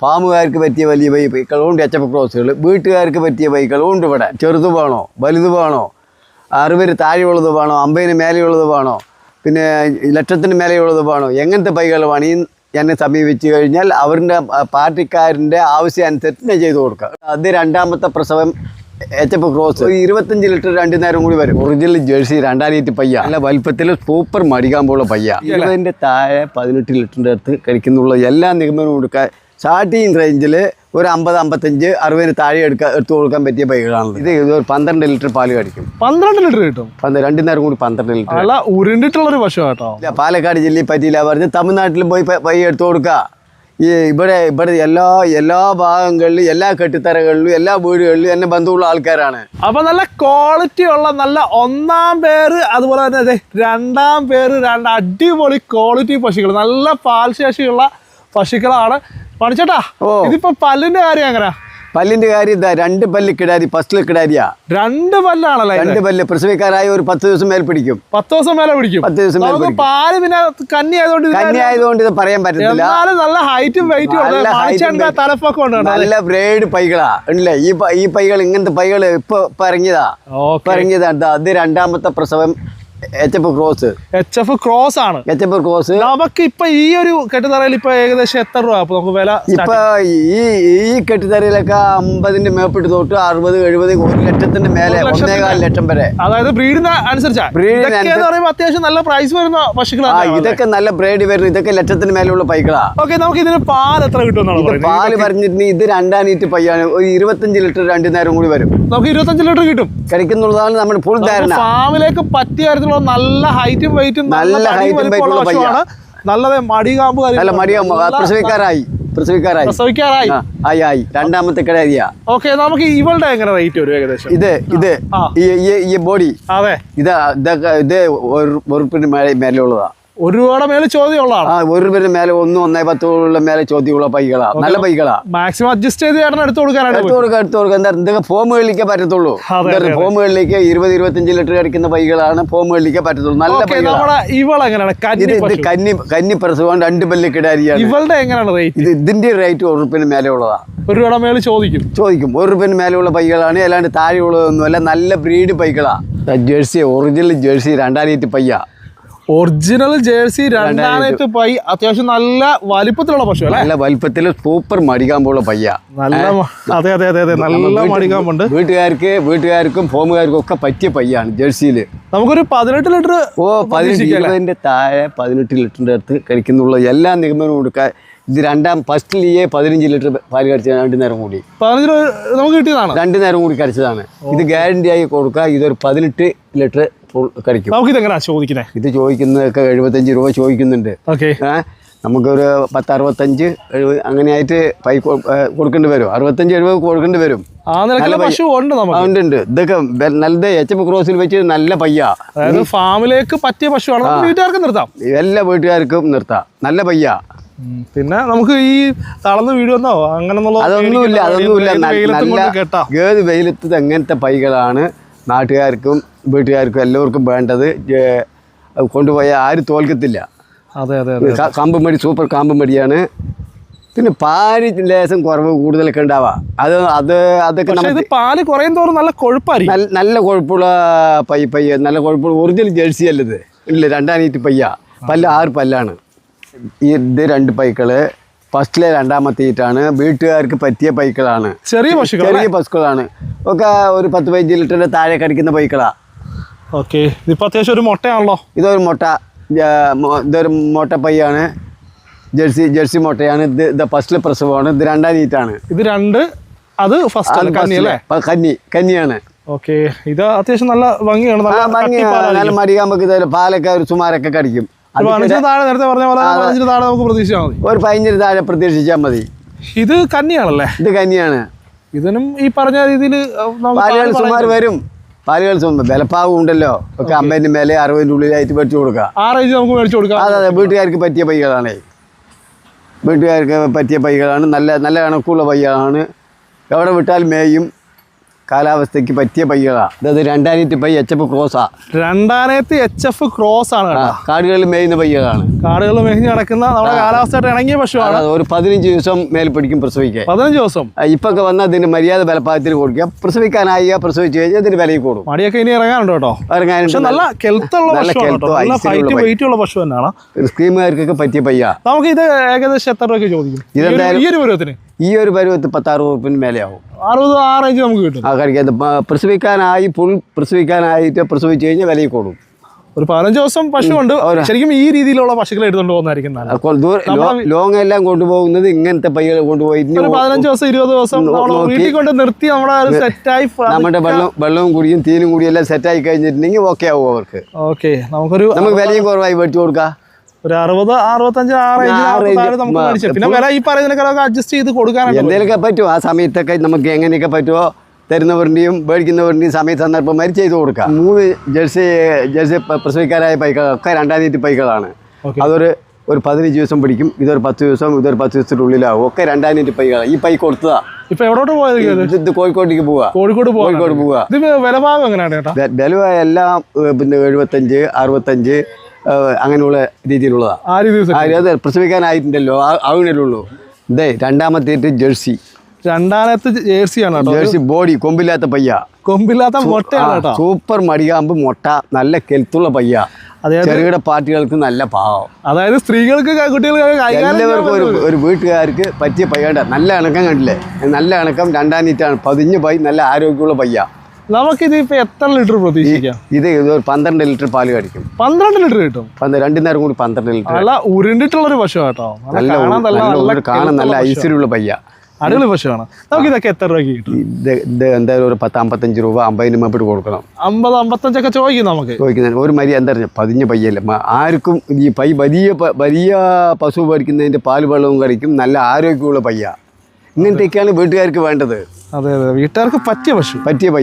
ഫാമുകാർക്ക് പറ്റിയ വലിയ ബൈക്കുകളുണ്ട് H F ക്രോസുകൾ. വീട്ടുകാർക്ക് പറ്റിയ ബൈക്കുകളുണ്ട് ഇവിടെ. ചെറുത് വേണോ? വലുത് വേണോ? അറുപത് താഴെയുള്ളത് വേണോ? അമ്പതിന് മേലെയുള്ളത് വേണോ? പിന്നെ ലക്ഷത്തിന് മേലെയുള്ളത് വേണോ? എങ്ങനത്തെ ബൈക്കുകൾ വേണം ഈ എന്നെ സമീപിച്ചു കഴിഞ്ഞാൽ അവരുടെ പാർട്ടിക്കാരന്റെ ആവശ്യം അനുസരിച്ച് ഞാൻ ചെയ്തു കൊടുക്കുക അത് രണ്ടാമത്തെ പ്രസവം എച്ച് എഫ് ക്രോസ്. ഇരുപത്തഞ്ച് ലിറ്റർ രണ്ടു നേരം കൂടി വരും. ഒറിജിനൽ ജേഴ്സി രണ്ടായിരത്തി പയ്യ. അല്ല വലുപ്പത്തിൽ സൂപ്പർ മടിക്കാൻ പോലുള്ള പയ്യ. ഇരുപതിന്റെ താഴെ പതിനെട്ട് ലിറ്ററിന്റെ അടുത്ത് കഴിക്കുന്നുള്ള എല്ലാ നിഗമനവും കൊടുക്കാൻ സ്റ്റാർട്ടിങ് റേഞ്ചിൽ ഒരു അമ്പത് അമ്പത്തഞ്ച് അറുപതിന് താഴെ എടുക്കാൻ എടുത്തു കൊടുക്കാൻ പറ്റിയ ബൈക്കുകളാണ് ഇത് ഒരു പന്ത്രണ്ട് ലിറ്റർ പാൽ കടിക്കും. പന്ത്രണ്ട് ലിറ്റർ കിട്ടും? രണ്ടു നേരം കൂടി പന്ത്രണ്ട് ലിറ്റർ നല്ല ഉരുണ്ടിട്ടുള്ളൊരു പശു കേട്ടോ ഇല്ല പാലക്കാട് ജില്ലയിൽ പറ്റിയില്ല. പറഞ്ഞ് തമിഴ്നാട്ടിലും പോയി പൈ എടുത്തു കൊടുക്കുക ഈ ഇവിടെ ഇവിടെ എല്ലാ എല്ലാ ഭാഗങ്ങളിലും എല്ലാ കെട്ടിത്തറകളിലും എല്ലാ വീടുകളിലും എന്നെ ബന്ധമുള്ള ആൾക്കാരാണ്. അപ്പൊ നല്ല ക്വാളിറ്റി ഉള്ള നല്ല ഒന്നാം പേര് അതുപോലെ തന്നെ അതെ രണ്ടാം പേര് രണ്ട് അടിപൊളി ക്വാളിറ്റി പശുക്കൾ നല്ല പാൽശേഷിയുള്ള പശുക്കളാണ് പണിച്ചേട്ടാ ഓ. ഇതിപ്പോ പല്ലിന്റെ കാര്യം അങ്ങനെ പല്ലിന്റെ കാര്യം ഇതാ രണ്ട് പല്ല് കിടാരി ഫസ്റ്റിൽ കിടാരിയാ. രണ്ട് പല്ലാണല്ലേ രണ്ട് പല്ല് പ്രസവിക്കാരായ ഒരു പത്ത് ദിവസം മേൽ പിടിക്കും. പത്ത് ദിവസം മേലെ പിടിക്കും? പത്ത് ദിവസം മേലെ പിടിക്കും. പാൽ പിന്നെ കന്നി ആയതുകൊണ്ട് കന്നി ആയതുകൊണ്ട് ഇത് പറയാൻ പറ്റത്തില്ല. നല്ല ഹൈറ്റും വെയിറ്റും തലപ്പൊക്കെ നല്ല ബ്രേഡ് പൈകളാ. ഉണ്ടല്ലേ ഈ ഈ പൈകൾ ഇങ്ങനത്തെ പൈകൾ ഇപ്പൊ ഇറങ്ങിയതാ. ഇപ്പൊ ഇറങ്ങിയതാ. അത് രണ്ടാമത്തെ പ്രസവം. ക്രോസ് എച്ച് എഫ് ക്രോസ് ആണ്. എച്ച് എഫ് ക്രോസ് നമുക്ക് ഇപ്പൊ ഈ ഒരു കെട്ടുതറയിൽ ഇപ്പൊ ഏകദേശം എത്ര രൂപ? അപ്പൊ നമുക്ക് വില ഇപ്പൊ ഈ ഈ കെട്ടിത്തറയിലൊക്കെ അമ്പതിന്റെ മേപ്പിട്ട് തൊട്ട് അറുപത് എഴുപത് ഒരു ലക്ഷത്തിന്റെ മേലെ ഒന്നേകാൽ ലക്ഷം വരെ. അതായത് ബ്രീഡിന് അനുസരിച്ചാ. ബ്രീഡിന് അത്യാവശ്യം നല്ല പ്രൈസ് വരുന്ന പശുക്കളാണ് ഇതൊക്കെ നല്ല ബ്രീഡ് വരുന്നു ഇതൊക്കെ ലക്ഷത്തിന് മേലെയുള്ള പൈക്കളാ. ഓക്കെ നമുക്ക് ഇതിന് പാൽ എത്ര പറയുന്നത്? പാൽ പറഞ്ഞിട്ട് ഇത് രണ്ടാം നീറ്റ് പയ്യാണ്. ഒരു ഇരുപത്തഞ്ച് ലിറ്റർ രണ്ടു നേരം കൂടി വരും. നമുക്ക് ഇരുപത്തഞ്ച് ലിറ്റർ കിട്ടും. കഴിക്കുന്നുള്ളതാണ് നമ്മുടെ ഫുൾ ധാരണ. ഫാമിലേക്ക് പറ്റിയ കാര്യത്തിലുള്ള നല്ല ഹൈറ്റും വെയിറ്റും നല്ല ഹൈറ്റും വെയിറ്റുള്ള പശുവാണ്. നല്ലത് മടികാമ്പ് നല്ല മടികാമ്പ്. പ്രസവിക്കാരായി പ്രസവിക്കാരായി പ്രസവിക്കാറായി. ആയി ആയി. രണ്ടാമത്തെ കിടാരിയാ ഓക്കെ നമുക്ക് ഇവളുടെ എങ്ങനെ റേറ്റ് വരും ഏകദേശം? ഇത് ഇത്. ഈ ബോഡി അതെ. ഇത് ഇതൊക്കെ ഇത് ഒരു ഉറുപ്പിന് മേലെ മേലെയുള്ളതാ. ഒരു രൂപയുടെ മേലെ ചോദ്യമുള്ളതാണ്. ആ ഒരു പേര് മേലെ ഒന്നും ഒന്നേ പത്തോളം മേലെ ചോദ്യമുള്ള പൈകളാ. നല്ല പൈകളാ. മാക്സിമം അഡ്ജസ്റ്റ് ചെയ്ത് ചേട്ടൻ എടുത്തു കൊടുക്കാനാണ് എടുത്തു കൊടുക്കുക എടുത്തു കൊടുക്കുക എന്താ എന്തൊക്കെ ഫോമുകളിലേക്കേ പറ്റത്തുള്ളൂ? അതെ, ഫോം അതെ. ഫോമുകളിലേക്ക് ഇരുപത് ഇരുപത്തിയഞ്ച് ലിറ്റർ അടിക്കുന്ന പൈകളാണ് ഫോമുകളിലേക്കേ പറ്റത്തുള്ളൂ. നല്ല നമ്മുടെ ഇവളെങ്ങനെയാണ് ഇത് കന്നി കന്നി കന്നി പ്രസവം രണ്ട് പല്ല് കിടാരിയാണ്. ഇവളുടെ എങ്ങനെയാണ് റേറ്റ് ഇത് ഇതിന്റെ റേറ്റ് ഒരു റുപ്യന് മേലെ ഉള്ളതാ. ഒരു രൂപയുടെ മേലെ ചോദിക്കും. ചോദിക്കും. ഒരു റുപ്യന് മേലെയുള്ള പൈകളാണ്. അല്ലാണ്ട് താഴെയുള്ളതൊന്നുമല്ല. നല്ല ബ്രീഡ് പൈകളാ. ജേഴ്സി ഒറിജിനൽ ജേഴ്സി രണ്ടായിരത്തി പയ്യ. ഒറിജിനൽ ജേഴ്സി രണ്ടായിരത്തി പൈ അത്യാവശ്യം നല്ല വലിപ്പത്തിലുള്ള പശു അല്ലെ? നല്ല വലിപ്പത്തിൽ സൂപ്പർ മടികാമ്പുള്ള പയ്യ. നല്ല അതെ അതെ അതെ അതെ. നല്ല മടികാമ്പുണ്ട് വീട്ടുകാർക്ക് വീട്ടുകാർക്കും ഫോമുകാർക്കും ഒക്കെ പറ്റിയ പയ്യാണ് ജേഴ്സിയിൽ നമുക്കൊരു പതിനെട്ട് ലിറ്റർ ഓ പതിനെട്ട് താഴെ പതിനെട്ട് ലിറ്ററിന്റെ അടുത്ത് കഴിക്കുന്നുള്ള എല്ലാ നിഗമനവും കൊടുക്കാൻ ഇത് രണ്ടാം ഫസ്റ്റിലേயே പതിനഞ്ച് ലിറ്റർ പാൽ കടിച്ച രണ്ട് നേരം കൂടി. പതിനഞ്ച് നമുക്ക് കിട്ടിയതാണ്. രണ്ട് നേരം കൂടി കടിച്ചതാണ്. ഇത് ഗ്യാരണ്ടി ആയി കൊടുക്കുക. ഇതൊരു പതിനെട്ട് ലിറ്റർ ഫുൾ കടിക്കും നമുക്ക് ഇതെങ്ങനെയാ ചോദിക്കുന്നത് ഇത് ചോദിക്കുന്നതൊക്കെ എഴുപത്തഞ്ച് രൂപ ചോദിക്കുന്നുണ്ട്. ഓക്കെ. നമുക്കൊരു പത്ത് അറുപത്തഞ്ച് എഴുപത് അങ്ങനെ ആയിട്ട് പൈ കൊടുക്കേണ്ടി വരും. അറുപത്തഞ്ച് എഴുപത് കൊടുക്കേണ്ടി വരും. പശു ഉണ്ട് ഉണ്ട് ഇതൊക്കെ നല്ലത് നല്ല എച്ച് എം ക്രോസിൽ വെച്ച് നല്ല പയ്യ. ഫാമിലേക്ക് പറ്റിയ പശുവാണ്. വീട്ടുകാർക്കും നിർത്താം. എല്ലാ വീട്ടുകാർക്കും നിർത്താം. നല്ല പയ്യ. പിന്നെ നമുക്ക് ഈ തളർന്ന് വീഴുവെന്നോ അങ്ങനെ അതൊന്നുമില്ല അതൊന്നുമില്ല. നല്ല ഏത് വെയിലത്ത് എങ്ങനത്തെ പൈകളാണ്? നാട്ടുകാർക്കും വീട്ടുകാർക്കും എല്ലാവർക്കും വേണ്ടത് കൊണ്ടുപോയാൽ ആരും തോൽക്കത്തില്ല. അതെ അതെ കാമ്പുമടി സൂപ്പർ കാമ്പുമടിയാണ് പിന്നെ പാൽ ലേശം കുറവ് കൂടുതലൊക്കെ ഉണ്ടാവാം. അത് അത് അതൊക്കെ ഇത് പാൽ കുറയും തോറും നല്ല കൊഴുപ്പായി നല്ല നല്ല കൊഴുപ്പുള്ള പൈ പയ്യ നല്ല കൊഴുപ്പുള്ള ഒറിജിനൽ ജേഴ്സി അല്ലത് ഇല്ല രണ്ടാനീറ്റ് പയ്യ. പല്ല് ആറ് പല്ലാണ്. ഈ ഇത് രണ്ട് പൈക്കൾ. ഫസ്റ്റിലെ രണ്ടാമത്തെ ഈറ്റാണ് വീട്ടുകാർക്ക് പറ്റിയ പൈക്കളാണ്. ചെറിയ പശു ചെറിയ പശുക്കളാണ്. ഒക്കെ ഒരു പത്ത് പതിനഞ്ച് ലിറ്ററിന്റെ താഴെ കടിക്കുന്ന പൈക്കളാ. ഓക്കെ. ഇതിപ്പോ അത്യാവശ്യം ഒരു മുട്ടയാണല്ലോ? ഇതൊരു മുട്ട ഇതൊരു മുട്ട പയ്യാണ് ജേഴ്സി ജേഴ്സി മുട്ടയാണ്. ഇത് ഇത് ഫസ്റ്റിലെ പ്രസവമാണ്. ഇത് രണ്ടാം ഈറ്റാണ് ഇത് രണ്ട് അത് ഫസ്റ്റ് കന്നി അല്ലേ? കന്നി കന്നിയാണ്. ഓക്കെ. ഇത് അത്യാവശ്യം നല്ല ഭംഗിയാണ് നല്ല ഇത് പാലൊക്കെ ഒരു സുമാരൊക്കെ കടിക്കും. താഴെ നേരത്തെ പറഞ്ഞ പോലെ പതിനഞ്ചിന് താഴെ നമുക്ക് പ്രതീക്ഷിച്ചാൽ മതി. ഒരു പതിനഞ്ചിന് താഴെ പ്രതീക്ഷിച്ചാൽ മതി. ഇത് കന്നിയാണല്ലേ? ഇത് കന്നിയാണ്. ഇതിനും ഈ പറഞ്ഞ രീതിയിൽ പാലുകൾ സുമാർ വരും. പാലുകൾ വിലപ്പാവും ഉണ്ടല്ലോ. ഒക്കെ അമ്പതിന്റെ മേലെ അറുപതിന്റെ ഉള്ളിലായിട്ട് മേടിച്ചു കൊടുക്കുക ആ റേഞ്ച് നമുക്ക് മേടിച്ചു കൊടുക്കാം. അതെ അതെ. വീട്ടുകാർക്ക് പറ്റിയ പൈകളാണ് വീട്ടുകാർക്ക് പറ്റിയ പൈകളാണ് നല്ല നല്ല കണക്കുള്ള പയ്യാണ്. എവിടെ വിട്ടാൽ മേയും. കാലാവസ്ഥയ്ക്ക് പറ്റിയ പയ്യതാണ് അതായത് രണ്ടായിരത്തി പൈ എച്ച് എഫ് ക്രോസാ രണ്ടായിരത്തി എച്ച് എഫ് ക്രോസ് ആണ് കേട്ടോ. കാടുകളിൽ മേയുന്ന പയ്യകളാണ് കാടുകളിൽ മേഞ്ഞ് നടക്കുന്ന നമ്മുടെ കാലാവസ്ഥയായിട്ട് ഇണങ്ങിയ പശുവാണ്. ഒരു പതിനഞ്ച് ദിവസം മേൽ പിടിക്കും പ്രസവിക്കാൻ. പതിനഞ്ച് ദിവസം. ഇപ്പൊ ഒക്കെ വന്നാൽ അതിന് മര്യാദ ബലപ്പാകത്തിൽ കൊടുക്കുക. പ്രസവിക്കാനായി പ്രസവിച്ചു കഴിഞ്ഞാൽ അതിന് വിലയിൽ കൂടും. മടിയൊക്കെ ഇനി ഇറങ്ങാനുണ്ട് കേട്ടോ. ഇറങ്ങാനുണ്ട്. നല്ല കെൽത്തുള്ള പശു. തന്നെയാണ്. സ്കീമുകാർക്കൊക്കെ പറ്റിയ പയ്യ. നമുക്ക് ഇത് ഏകദേശം എത്ര രൂപയ്ക്ക് ചോദിക്കും? ഇതെന്തായാലും- ഈ ഒരു പരുവത്തിന്. ഈ ഒരു പരുവത്ത് പത്താറ് ഉറുപ്പിന് മേലെയാവും. അറുപത് ആ റേഞ്ച് നമുക്ക് കിട്ടും. ആ കഴിക്കാതെ പ്രസവിക്കാനായി ഫുൾ പ്രസവിക്കാനായിട്ട് പ്രസവിച്ച് കഴിഞ്ഞാൽ വിലയിൽ കൂടും. ഒരു പതിനഞ്ച് ദിവസം പശു ഉണ്ട് ശരിക്കും ഈ രീതിയിലുള്ള പശുക്കളെ എടുത്തുകൊണ്ട് പോകുന്നതായിരിക്കും ലോങ് എല്ലാം കൊണ്ടുപോകുന്നത് ഇങ്ങനത്തെ പയ്യകൾ കൊണ്ടുപോയി പതിനഞ്ച് ദിവസം ഇരുപത് ദിവസം വീട്ടിൽ കൊണ്ട് നിർത്തി നമ്മുടെ സെറ്റായി നമ്മുടെ വെള്ളം വെള്ളവും കുടിയും തീനും കൂടിയും എല്ലാം സെറ്റായി കഴിഞ്ഞിട്ടുണ്ടെങ്കിൽ ഓക്കെ ആവും അവർക്ക്. ഓക്കെ നമുക്കൊരു നമുക്ക് വിലയും കുറവായി മേടിച്ചു കൊടുക്കാം. ഒരു അറുപത് അറുപത്തഞ്ച് ആ നമുക്ക് മേടിച്ചു പിന്നെ വില ഈ പറയുന്നതിനൊക്കെ അഡ്ജസ്റ്റ് ചെയ്ത് കൊടുക്കാനാണ് എന്തെങ്കിലുമൊക്കെ പറ്റുമോ? ആ സമയത്തൊക്കെ നമുക്ക് എങ്ങനെയൊക്കെ പറ്റുമോ? തരുന്നവരുടെയും മേടിക്കുന്നവരുടെയും സമയ മരിച്ച് ചെയ്തു കൊടുക്കാം മൂന്ന് ജേഴ്സി ജേഴ്സി പ്രസവിക്കാരായ പൈക്കളൊക്കെ രണ്ടാം തീയതി പൈക്കളാണ്. അതൊരു ഒരു പതിനഞ്ച് ദിവസം പിടിക്കും. ഇതൊരു പത്ത് ദിവസം ഇതൊരു പത്ത് ദിവസത്തിനുള്ളിലാവും ഒക്കെ രണ്ടാം തീയതി പൈകൾ ഈ പൈ കൊടുത്തതാ. ഇപ്പൊ എവിടോട്ട് പോയത് ഇത് കോഴിക്കോട്ടേക്ക് പോവാ. കോഴിക്കോട് കോഴിക്കോട് പോവാ. ഇത് വിലഭാഗം എങ്ങനെയാണ് ഡെലിവ എല്ലാം പിന്നെ എഴുപത്തഞ്ച് അറുപത്തഞ്ച് അങ്ങനെയുള്ള രീതിയിലുള്ളതാണ് പ്രസവിക്കാനായിട്ടുണ്ടല്ലോ ആ- ആവുന്നല്ലേ രണ്ടാമത്തെ ഇതേ രണ്ടാമത്തേറ്റ് ജേഴ്സി. രണ്ടാമത്തെ ജേഴ്സി ആണ് ജേഴ്സി ബോഡി കൊമ്പില്ലാത്ത പയ്യ. കൊമ്പില്ലാത്ത മുട്ടയാണ് സൂപ്പർ മടികാമ്പ് മുട്ട നല്ല കെൽത്തുള്ള പയ്യ. അതായത് ചെറുകിട പാർട്ടികൾക്ക് നല്ല പാവം. അതായത് സ്ത്രീകൾക്ക് എല്ലാവർക്കും ഒരു ഒരു വീട്ടുകാർക്ക് പറ്റിയ പയ്യണ്ട. നല്ല ഇണക്കം കണ്ടില്ലേ? നല്ല ഇണക്കം രണ്ടാം നീറ്റാണ്. പതിഞ്ഞ് പൈ നല്ല ആരോഗ്യമുള്ള പയ്യ. നമുക്കിത് ഇപ്പൊ എത്ര ലിറ്റർ പ്രതീക്ഷിക്കാം? ഇത് പന്ത്രണ്ട് ലിറ്റർ പാൽ കഴിക്കും. പന്ത്രണ്ട് ലിറ്റർ കിട്ടും? രണ്ടു നേരം കൂടി പന്ത്രണ്ട് ലിറ്റർ നല്ല ഉരുണ്ടിട്ടുള്ള ഒരു പശു കേട്ടോ നല്ല കാണാൻ നല്ല. ഐശ്വര്യമുള്ള പയ്യ. അടിപൊളി പശുവാണ് നമുക്ക് ഇതൊക്കെ എത്ര രൂപ കിട്ടും? ഇത് എന്തായാലും ഒരു പത്ത് അമ്പത്തഞ്ച് രൂപ അമ്പതിന് മേപ്പിട്ട് കൊടുക്കണം. അമ്പത് അമ്പത്തഞ്ചൊക്കെ ചോദിക്കും നമുക്ക്. ചോദിക്കുന്നതിന് ഒരു മരി എന്താ പറയുക പതിഞ്ഞ പയ്യല്ല. ആർക്കും ഈ പൈ വലിയ വലിയ പശു പഠിക്കുന്നതിന്റെ പാൽ വെള്ളവും കഴിക്കും. നല്ല ആരോഗ്യമുള്ള പയ്യ. ഇങ്ങനത്തെയൊക്കെയാണ് വീട്ടുകാർക്ക് വേണ്ടത്. അതെ അതെ. വീട്ടുകാർക്ക് പറ്റിയ പശു. പറ്റിയ പയ്യ.